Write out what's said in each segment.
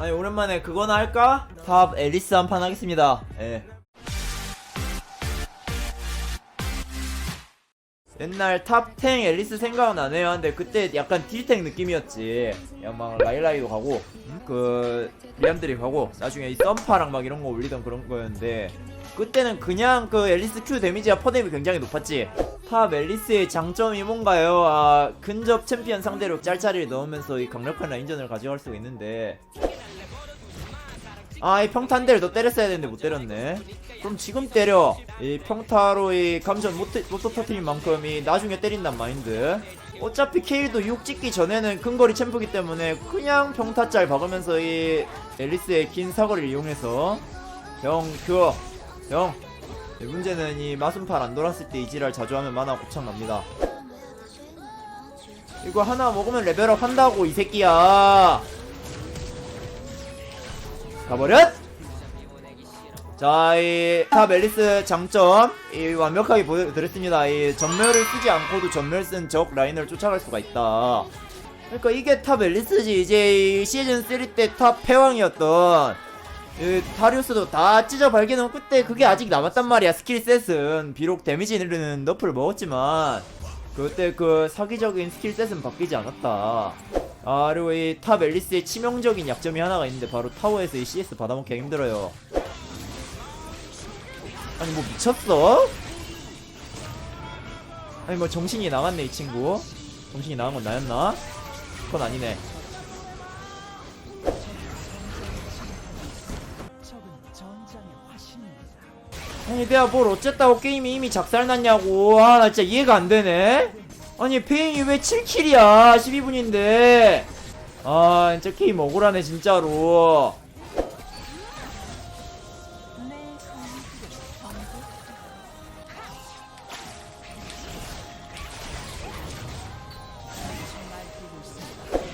아니 오랜만에 그거나 할까? 탑 앨리스 한 판 하겠습니다. 예. 옛날 탑10 앨리스 생각나네요. 근데 그때 약간 딜탱 느낌이었지. 그냥 막 라일라이도 가고, 음? 그 리암들이 가고, 나중에 이 썸파랑 막 이런 거 올리던 그런 거였는데, 그때는 그냥 그 앨리스 Q 데미지와 퍼뎀이 굉장히 높았지. 탑 앨리스의 장점이 뭔가요? 아, 근접 챔피언 상대로 짤짤이를 넣으면서 이 강력한 라인전을 가져갈 수가 있는데, 아, 이 평타 한 대를 더 때렸어야 되는데 못 때렸네. 그럼 지금 때려. 이 평타로 이 감전 못, 못 터트린 만큼 이 나중에 때린단 마인드. 어차피 케일도 6 찍기 전에는 근거리 챔프기 때문에 그냥 평타짤 박으면서 이 앨리스의 긴 사거리를 이용해서 형, 그, 형. 이 문제는 이 마순팔 안 돌았을 때 이 지랄 자주 하면 만화 곱창 납니다. 이거 하나 먹으면 레벨업 한다고 이 새끼야. 가버렸! 자, 이, 탑 앨리스 장점, 이, 완벽하게 보여드렸습니다. 이, 전멸을 쓰지 않고도 전멸 쓴 적 라인을 쫓아갈 수가 있다. 그러니까 이게 탑 앨리스지. 이제 이 시즌 3 때 탑 패왕이었던, 이, 다리우스도 다 찢어 발견한 그때 그게 아직 남았단 말이야. 스킬 셋은. 비록 데미지 누르는 너프를 먹었지만, 그때 그 사기적인 스킬 셋은 바뀌지 않았다. 아, 그리고 이 탑 앨리스의 치명적인 약점이 하나가 있는데 바로 타워에서 이 CS 받아먹기 힘들어요. 아니 뭐 미쳤어? 아니 뭐 정신이 나갔네 이 친구. 정신이 나간 건 나였나? 그건 아니네. 아니 내가 뭘 어쨌다고 게임이 이미 작살났냐고. 아 나 진짜 이해가 안 되네. 아니 페인이 왜 7킬이야? 12분인데. 아 진짜 게임 억울하네 진짜로.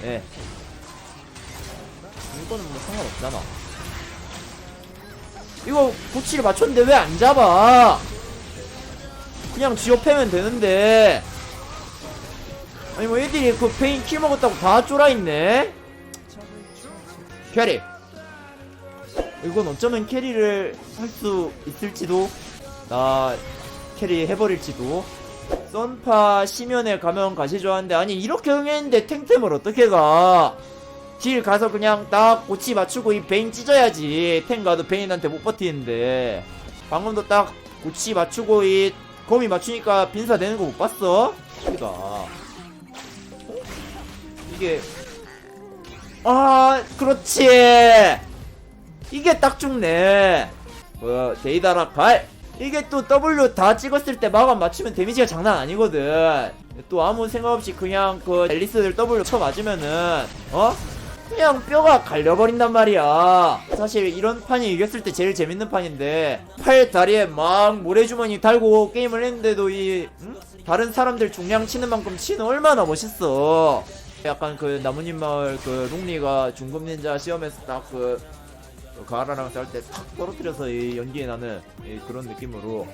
네. 이거는 뭐 상관없잖아 이거 고치를 맞췄는데 왜 안 잡아? 그냥 쥐어 패면 되는데. 아니 뭐 애들이 그 페인 킬 먹었다고 다 쫄아있네? 캐리. 이건 어쩌면 캐리를 할 수 있을지도 나 캐리 해버릴지도. 썬파 시면에 가면 가시죠 하는데 아니 이렇게 응했는데 탱템을 어떻게 가? 딜 가서 그냥 딱 고치 맞추고 이 베인 찢어야지. 탱 가도 베인한테 못 버티는데. 방금도 딱 고치 맞추고 이 거미 맞추니까 빈사 되는 거 못 봤어? 어? 이게. 아 그렇지. 이게 딱 죽네. 뭐 데이다락 발. 이게 또 W 다 찍었을 때 마감 맞추면 데미지가 장난 아니거든. 또 아무 생각 없이 그냥 그 앨리스들 W 쳐 맞으면은 어? 그냥 뼈가 갈려버린단 말이야. 사실 이런 판이 이겼을 때 제일 재밌는 판인데 팔 다리에 막 모래주머니 달고 게임을 했는데도 이 응? 다른 사람들 중량 치는 만큼 치는 얼마나 멋있어. 약간 그 나뭇잎 마을 그 롱리가 중급 닌자 시험에서 딱그 가라랑 싸울 때탁 떨어뜨려서 이 연기에 나는 이 그런 느낌으로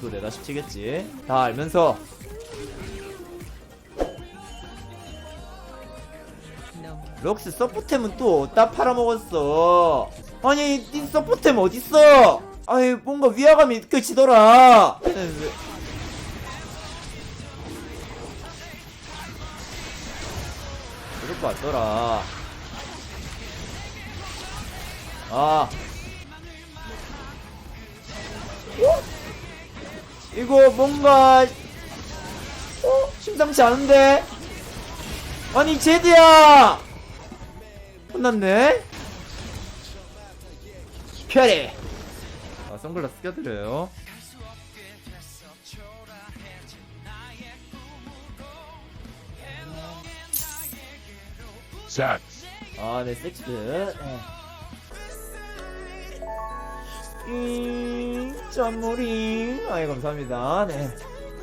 또 내다 싶치겠지. 다 알면서 럭스 서포템은 또 어디다 팔아먹었어 아니 이 서포템 어딨어 아니 뭔가 위화감이 느껴지더라 이럴 것 같더라 아 어? 이거 뭔가 어? 심상치 않은데? 아니 제드야 혼났네? 캐리 아 선글라스 껴드려요. Sex. 아네 섹스 네. 잉 짠물이 아이 감사합니다. 네.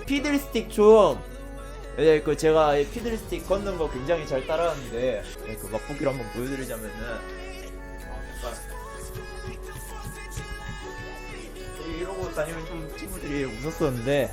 피들스틱 좀 네, 그 제가 이 피들스틱 걷는 거 굉장히 잘 따라하는데 네, 그 맛보기를 한번 보여드리자면은 아, 약간 이러고 다니면 좀 친구들이 웃었었는데